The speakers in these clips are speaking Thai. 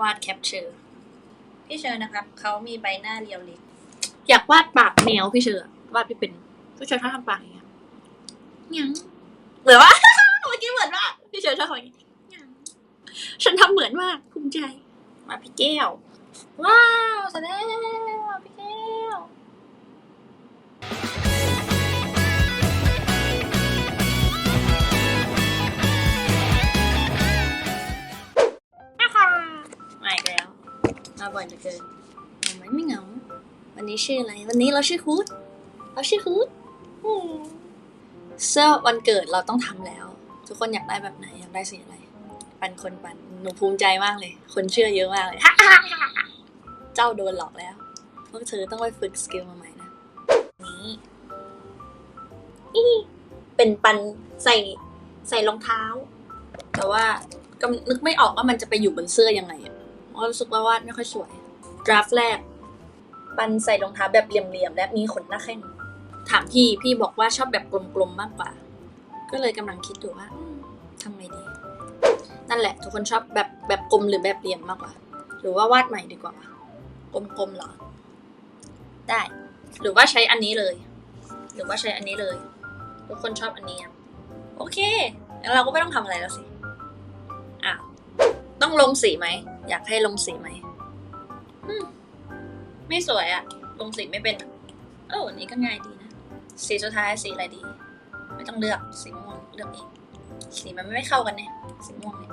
วาดแคปเชอร์พี่เชอร์นะครับเขามีใบหน้าเรียวเล็ก อยากวาดปากแมวพี่เชอร์วาดไม่เป็นพี่เชอร์ชอบทำปากอย่างเงี้ยยังหรือว่าเมื่อกี้เหมือนว่าพี่เชอร์ชอบทำอย่างเงี้ยยังฉันทำเหมือนมากภูมิใจ มาพี่แก้ว ว้าวแสดง มาบ่อยเหลือเกินเหงาไหมไม่เหงา วันนี้ชื่ออะไร วันนี้เราชื่อฮูดเราชื่อฮูดเสื้อวันเกิดเราต้องทำแล้ว ทุกคนอยากได้แบบไหนอยากได้สีอะไร ปันคนปันหนูภูมิใจมากเลย คนเชื่อเยอะมากเลย เจ้าโดนหลอกแล้วพวกเธอต้องไปฝึกสกิลมาใหม่นะ นี้เป็นปันใส่ใส่รองเท้า แต่ว่าก็นึกไม่ออกว่ามันจะไปอยู่บนเสื้อยังไงอะ เพราะรู้สึกว่าวาดไม่ค่อยสวย ดราฟแรก ปันใส่รองเท้าแบบเหลี่ยมๆ และมีขนหน้าแข้งถามพี่พี่บอกว่าชอบแบบกลมๆมากกว่า ก็เลยกำลังคิดอยู่ว่าทำไงดี นั่นแหละ ทุกคนชอบแบบแบบกลมหรือแบบเหลี่ยมมากกว่า หรือว่าวาดใหม่ดีกว่า กลมๆเหรอ ได้ หรือว่าใช้อันนี้เลย หรือว่าใช้อันนี้เลย ทุกคนชอบอันนี้อะโอเคงั้นเราก็ไม่ต้องทำอะไรแล้วสิ ต้องลงสีไหม อยากให้ลงสีไหมมไม่สวยอะลงสีไม่เป็นเออวันนี้ก็ง่ายดีนะ สีสุดท้ายสีอะไรดี ไม่ต้องเลือกสีม่วงเลือกเองสีมันไม่เข้ากันเนี่ยสีม่วงเนี่ย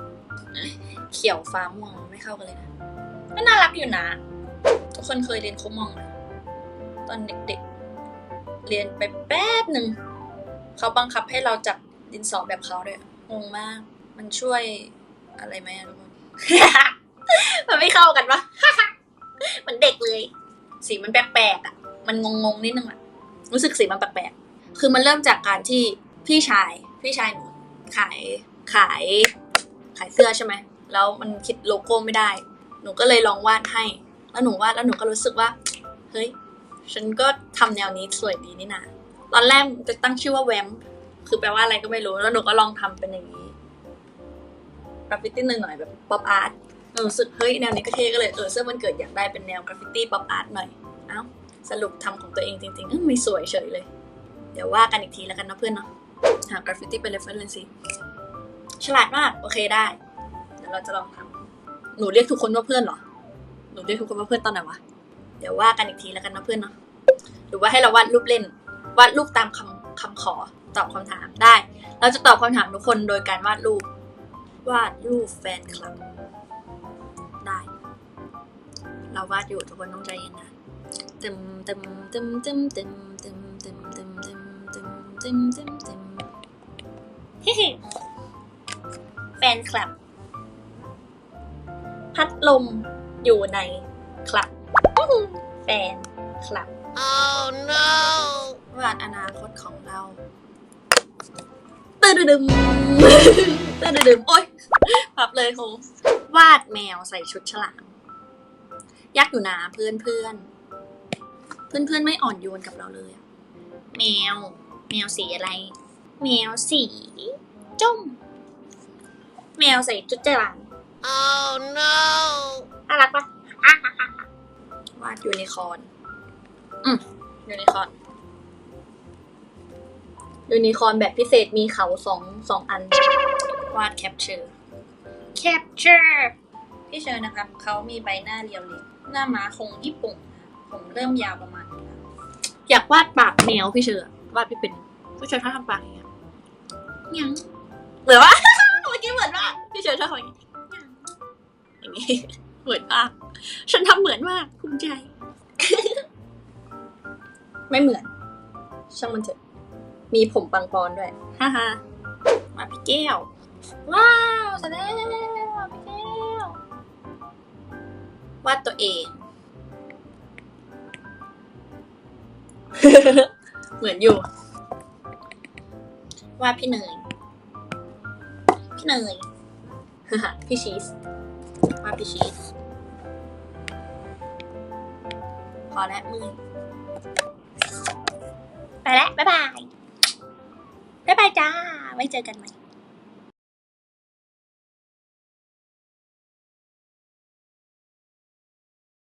เขียวฟ้าม่วงไม่เข้ากันเลยนะก็น่ารักอยู่นะทุกคนเคยเรียนคุมองไหมตอนเด็กๆ เรียนไปแป๊บหนึ่งเขาบังคับให้เราจับดินสอแบบเขาด้วยงงมาก มันช่วยอะไรไหมทุกคน มันไม่เข้ากันปะ มันเด็กเลย สีมันแปลกๆอะ มันงงๆนิดนึงอะ รู้สึกสีมันแปลกๆ คือมันเริ่มจากการที่พี่ชาย พี่ชายหนูขายขาย ขายเสื้อใช่ไหม แล้วมันคิดโลโก้ไม่ได้ หนูก็เลยลองวาดให้ แล้วหนูวาดแล้วหนูก็รู้สึกว่า เฮ้ย ฉันก็ทำแนวนี้สวยดีนี่นาตอนแรกจะตั้งชื่อว่าแวม คือแปลว่าอะไรก็ไม่รู้ แล้วหนูก็ลองทำเป็นอย่างนี้ ราฟฟิตี้หน่อยๆแบบป๊อปอาร์ตรู้สึกเฮ้ยแนวนี้ก็เท่ก็เลยเออเสื้อมันเกิดอยากได้เป็นแนวกราฟฟิตี้ป๊อปอาร์ตหน่อยเอ้าสรุปทำของตัวเองจริงๆเอ้ยไม่สวยเฉยเลย เดี๋ยวว่ากันอีกทีแล้วกันนะเพื่อนเนาะหากราฟฟิตี้เป็นเรฟเฟรนซ์สิฉลาดมากโอเคได้เดี๋ยวเราจะลองทำหนูเรียกทุกคนว่าเพื่อนเหรอหนูเรียกทุกคนว่าเพื่อนตอนไหนวะเดี๋ยวว่ากันอีกทีแล้วกันนะเพื่อนเนาะหรือว่าให้เราวาดรูปเล่นวาดรูปตามคำคำขอตอบคำถามได้ เราจะตอบคำถามทุกคนโดยการวาดรูป วาดรูปแฟนคลับ ได้ เราวาดอยู่ทุกคนต้องใจเย็นนะตึมตึมตึมตึมตึมตึมตึมตึมตึมตึมตึมตึมตึมเฮ้แฟนคลับ พัดลมอยู่ในคลับ แฟนคลับ Oh no! วาดอนาคตของเราตื่นดึมตื่นดึมโอ๊ย พับเลยครูวาดแมวใส่ชุดฉลามยากอยู่นะเพื่อนเพื่อนเพื่อนเพื่อนๆไม่อ่อนโยนกับเราเลยอะแมว แมวสีอะไร แมวสีจ้มแมวใส่ชุดฉลาม Oh no! น่ารักปะอะวาดยูนิคอร์นอืมยูนิคอร์นยูนิคอร์นแบบพิเศษมีเขาสองสองอัน วาดแคปเจอร์ แคปเจอร์พี่เชอร์นะครับเขามีใบหน้าเรียวเล็กหน้าม้าคงญี่ปุ่นนะผมเริ่มยาวประมาณนี้แล้วอยากวาดปากแมวพี่เชอร์วาดพี่เป็นพี่เชอร์ชอบทำปากอย่างเงี้ยยังหรือว่าเมื่อกี้เหมือนว่าพี่เชอร์ชอบทำอย่างเงี้ยยังอย่างงี้เหมือนมากฉันทำเหมือนมากภูมิใจ ไม่เหมือน ช่างมันเถอะมีผมปังปอนด้วยฮ่าฮ่ามาพี่แก้ว ว้าวแสดงพี่แก้ววาดตัวเอง เหมือนอยู่วาดพี่เนยพี่เนยพี่ชีสวาดพี่ชีสพอแล้วมือไปแล้ว บ๊ายบาย บ๊ายบายจ้า ไว้เจอกันใหม่